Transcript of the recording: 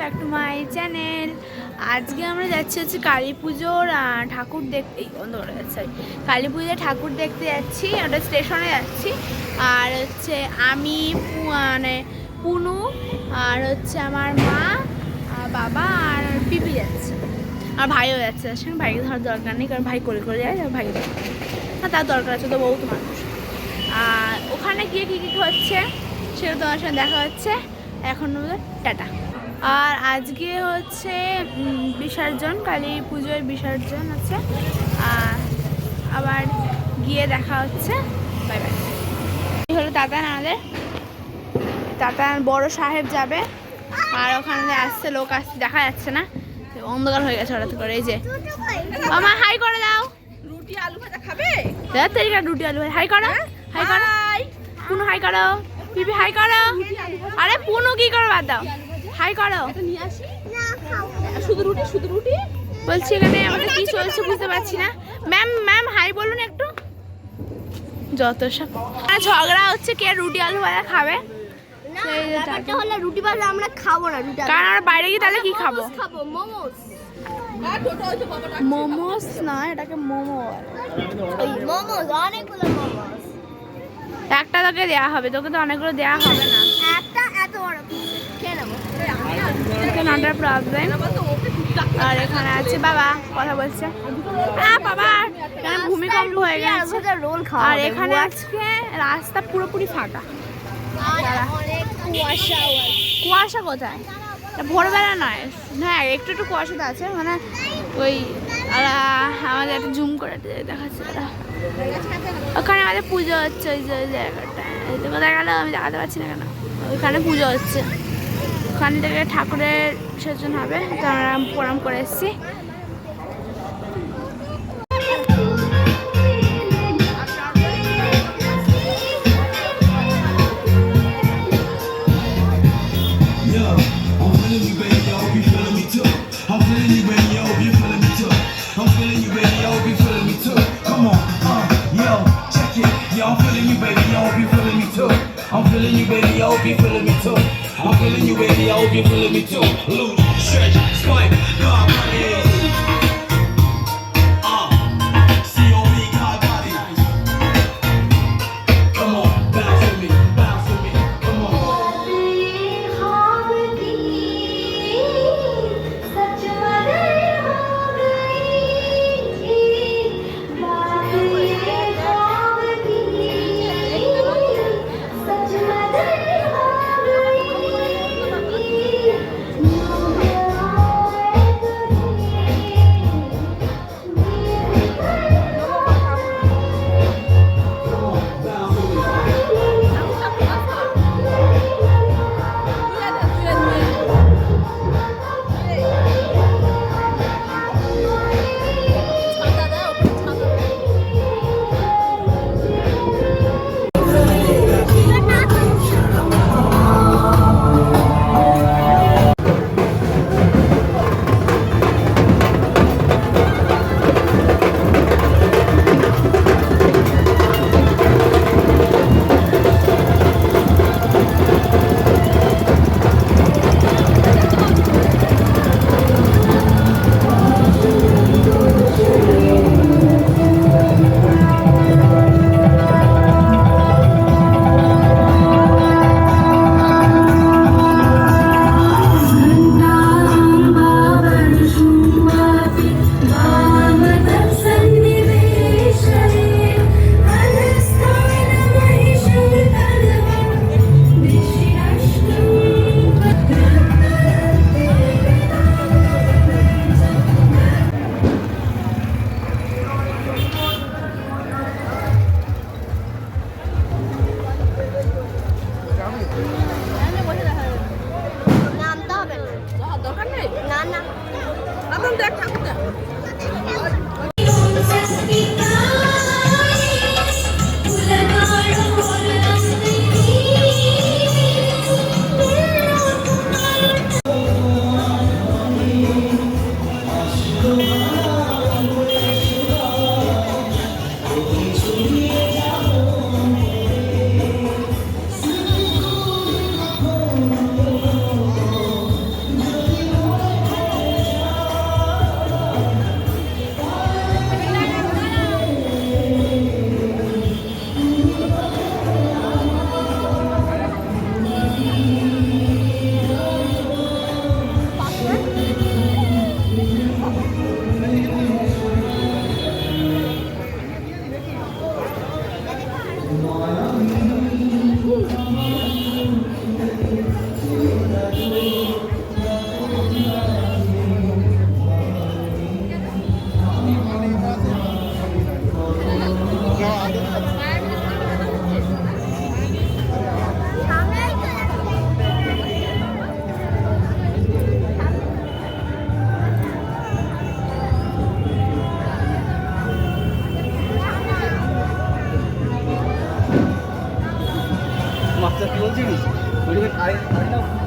Back to my channel আজকে আমরা যাচ্ছি হচ্ছে কালী পুজোর ঠাকুর দেখতে বন্ধ যাচ্ছে কালী পুজোর ঠাকুর দেখতে যাচ্ছি ওটা স্টেশনে যাচ্ছি। আর হচ্ছে আমি মানে পুনু, আর হচ্ছে আমার মা বাবা, আর পিপি যাচ্ছে। আর ভাইও যাচ্ছে, তার সঙ্গে ভাইকে ধরার দরকার নেই, কারণ ভাই করে করে যায় হবে। না, তার দরকার আছে, তো বহুত মানুষ। আর ওখানে গিয়ে কী কী হচ্ছে, সেটা তোমার সঙ্গে দেখা হচ্ছে। এখন টাটা। আর আজকে হচ্ছে বিসর্জন কালী পুজোর বিসর্জন আছে আর আবার গিয়ে দেখা হচ্ছে। Bye bye. এই হলো তাতান আমাদের। তাতান বড় সাহেব যাবে। আর ওখানে আসছে লোক আসছে দেখা যাচ্ছে না। অন্ধকার হয়ে গেছে হঠাৎ করে এই যে। মামা হাই করে দাও। রুটি আলু ভাজা খাবে? দেখ তেরিকা রুটি আলু হাই করো হাই করো। পুনু হাই করো। পিপি হাই করো। আরে পুনু কি করো বাদ দাও। হাই করো। শুধু রুটি শুধু রুটি? বলছি এখানে আমাদের কি চলছে বুঝতে পারছি না। ম্যাম ম্যাম হাই বলুন একটু। যত সব আর ঝগড়া হচ্ছে কে রুটি আলু ভাজা খাবে? রুটি ভাজা আমরা খাব না রুটি কারণ আমরা বাইরে গিয়ে তাহলে কি খাব? খাব মোমোস। মোমোস না এটাকে মোমো মোমোস অনেকগুলো মোমোস। একটা তোকে দেওয়া হবে তোকে তো অনেকগুলো দেওয়া হবে না। নট প্রবলেম আর এখানে আছে বাবা, কথা বলছে। হ্যাঁ বাবা ভূমিকম্প হয়ে গেছে। আর এখানে? আজকে রাস্তা পুরোপুরি ফাঁকা। কুয়াশা কোথায়? ভোরবেলা নয়। হ্যাঁ একটু একটু কুয়াশা তো আছে। মানে ওই আমাদের একটা জুম করে দেখাচ্ছে ওখানে আমাদের পুজো হচ্ছে ওই যে ওই জায়গাটা কোথায় গেল, আমি দেখাতে পারছি না কেন। ওইখানে পুজো হচ্ছে। ওখান থেকে ঠাকুরের বিসর্জন হবে তো আমরা প্রণাম করে এসেছি I'm feeling you, baby. I hope you feeling me too. I'm feeling you, baby. I hope you're feeling me too. I'm feeling you, Thakur I, I know.